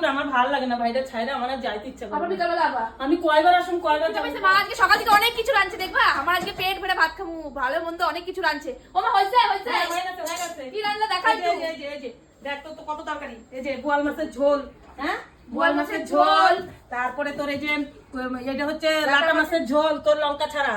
দূর আমার ভালো লাগে না ভাইটা ছাইরা আমার আর যাইতে ইচ্ছা করে। বিকালবেলা আবার? আমি কয়বার আসুন কয়বার যাব? মা আজকে সকাল থেকে অনেক কিছু রাঁধছে দেখবা? আমার আজকে পেট ভরে ভাত খামু ভালো মন্দ অনেক কিছু রাঁধছে। ও মা হয়েছে হয়েছে। হ্যাঁ, হয়ে গেছে, হয়ে গেছে। কি রান্না দেখাই এই যে, তো এই যে, দেখ তো তো কত তরকারি। এই যে বোয়াল মাছের ঝোল হ্যাঁ? বোয়াল মাছের ঝোল। তারপরে তোর এই যে এটা হচ্ছে লাটা মাছের ঝোল তোর লঙ্কা ছাড়া।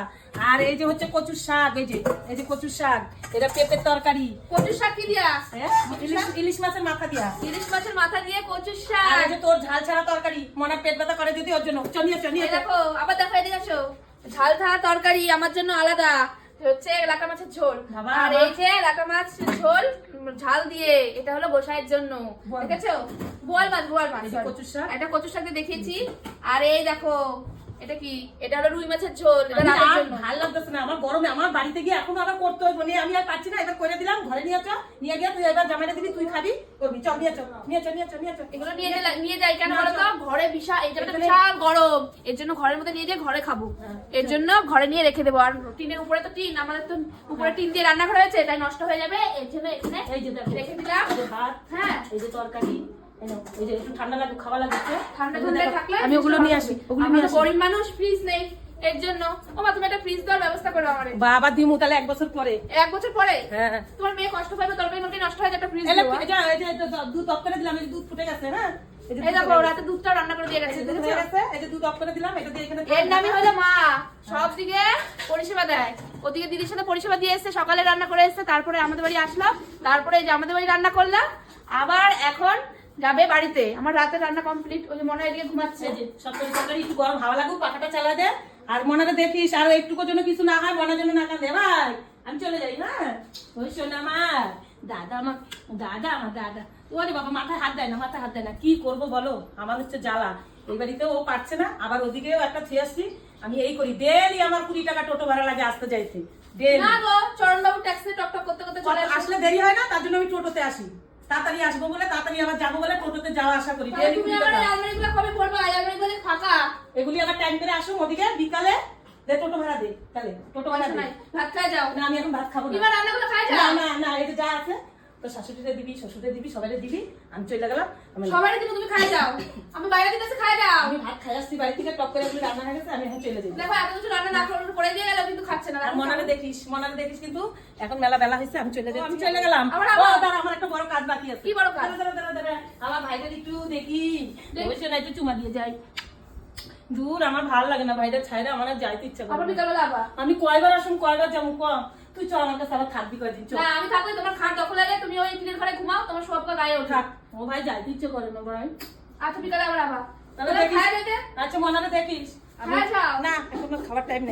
আর এই যে হচ্ছে কচুর শাক এই যে এই যে কচুর শাক এটা পেঁপের তরকারি। কচু শাক কি দিয়া? হ্যাঁ? ইলিশ ইলিশ মাছের মাথা দিয়া। ইলিশ মাছের মাথা দিয়ে কচু আর শাক এই যে তোর ঝাল ছাড়া তরকারি মনে পেট ব্যথা করে যদি ওর জন্য। চনিয়ে চনিয়ে দেখো আবার দেখো এদিকে আসো। ঝাল ঝাল তরকারি আমার জন্য আলাদা। হচ্ছে লাটা মাছের ঝোল। আর এই যে লাটা মাছ ঝোল ঝাল দিয়ে এটা হলো বসায়ের জন্য। দেখেছ বোয়াল মাছ বোয়াল মাছ sorry। কচুর শাক। এটা কচু শাক দিয়ে দেখিয়েছি আর এই দেখো এটা কি? এটা হলো রুই মাছের ঝোল এটা রাতের জন্য। ভালো লাগতেছে না আমার গরমে আমার বাড়িতে গিয়ে এখন আবার করতে হবে মানে আমি আর পাচ্ছি না এবার করে দিলাম ঘরে নিয়ে চ নিয়ে গিয়ে তুই এবার জামাইটা দিবি তুই খাবি করবি। চল নিয়ে চল নিয়ে চল নিয়ে চল নিয়ে চল। এগুলো নিয়ে নিয়ে যাই কেন না, বলো তো? ঘরে বিশাল তো এখানে- বিশাল গরম। এর জন্য ঘরের মধ্যে নিয়ে যাই ঘরে খাব। হ্যাঁ। এর জন্য ঘরে নিয়ে রেখে দেবো। আর টিনের উপরে তো টিন আমাদের তো উপরে টিন দিয়ে রান্নাঘর হয়েছে তাই নষ্ট হয়ে যাবে। এর জন্য এখানে এই রেখে দিলাম। এই ভাত হ্যাঁ। এই যে তরকারি। এই যে একটু ঠান্ডা লাগবে খাওয়া লাগছে ঠান্ডা ঠান্ডা থাকলে আমি ওগুলো নিয়ে আসি ওগুলো নিয়ে আসি। গরিব মানুষ ফ্রিজ নেই এর জন্য। ও মা তুমি একটা ফ্রিজ দেওয়ার ব্যবস্থা করো আমারে। বাবা দিমু তাহলে এক বছর পরে। এক বছর পরে? হ্যাঁ। তোমার মেয়ে কষ্ট পাবে তরকারি মরকারি নষ্ট হয়ে একটা ফ্রিজ দেবো এই যে এই যে দুধ অফ করে দিলাম এই দুধ ফুটে গেছে হ্যাঁ? এই যে এই দুধ দেখো রাতে দুধটা রান্না করে দিয়ে গেছে দুধ হয়ে গেছে এই যে দুধ অফ করে দিলাম এটা দিয়ে এখানে এর নামই হলো মা সব দিকে পরিষেবা দেয়। ওদিকে দিদির সাথে পরিষেবা দিয়ে এসছে সকালে রান্না করে এসছে তারপরে আমাদের বাড়ি আসলাম তারপরে এই যে আমাদের বাড়ি রান্না করলাম আবার এখন যাবে বাড়িতে। আমার রাতে রান্না কমপ্লিট ওই মনে হয় এদিকে ঘুমাচ্ছে। যে তরি তরকারি একটু গরম হাওয়া লাগুক পাখাটা চালা দে। আর মনারে দেখিস আর একটুকুর জন্য কিছু না হয় মনার জন্য না কাঁদে ভাই আমি চলে যাই হ্যাঁ? ওই শোন আমার দাদা আমার দাদা আমার দাদা। ওরে বাবা মাথায় হাত দেয় না মাথায় হাত দেয় না। কি করব বলো? আমার হচ্ছে জ্বালা। এই বাড়িতে ও পারছে না। আবার ওদিকেও একটা থুয়ে আসছি। আমি এই করি। ডেলি আমার কুড়ি টাকা টোটো ভাড়া লাগে আসতে যাইতে। ডেলি না গো চরণ বাবু ট্যাক্সি টক টক করতে করতে চলে আসলে আসলে দেরি হয় না তার জন্য আমি টোটোতে আসি। তাড়াতাড়ি আসব বলে তাড়াতাড়ি আবার যাব বলে টোটোতে যাওয়া আসা করি। তুমি আমার আলমারিগুলো কবে পড়বা আলমারিগুলো ফাঁকা। এগুলি আবার টাইম করে আসুন ওদিকে বিকালে। দে টোটো ভাড়া দে তাহলে। টোটো ভাড়া দে। ভাত খাই যাও। না আমি এখন ভাত খাব না। এবার রান্নাগুলো খাই যাও। না না এটা যা আছে তো শাশুড়িরে দিবি শ্বশুরে দিবি সবাই দিবি আমি চলে গেলাম। সবাই দিকে তুমি খাই যাও। আমি বাইরে দিতে খাই আমি ভাত খাই আসছি বাড়ি থেকে টপ করে রান্না হয়ে গেছে আমি এখন চলে যাব। দেখো এত কিছু রান্না না করে করে দিয়ে গেল কিন্তু খাচ্ছে না। আর মনারে দেখিস মনারে দেখিস কিন্তু এখন মেলা বেলা হয়েছে আমি চলে আমি চলে গেলাম। আবার- দাঁড়া আমার একটা বড় কাজ বাকি আছে। কি বড় কাজ? দাঁড়া, দাঁড়া, দাঁড়া, দাঁড়া। আমার একটু দেখি। না একটু চুমা দিয়ে যাই। দূর আমার ভালো লাগে না ভাইদের ছাইরে আমার যাইতে ইচ্ছা করে। বিকালবেলা আবার? আমি কয়বার আসুন কয়বার যাব ক? তুই চল আমার কাছে আবার থাকবি কয়দিন চল। না আমি থাকলে তোমার খাট দখল লাগে তুমি ওই টিনের ঘরে ঘুমাও তোমার সব গায়ে ওঠা। ও ভাই যাইতে ইচ্ছে করে না ভাই। আচ্ছা বিকালে আবার আবার। তাহলে দেখিস। আচ্ছা মনারে দেখিস। না এখন খাবার টাইম নেই।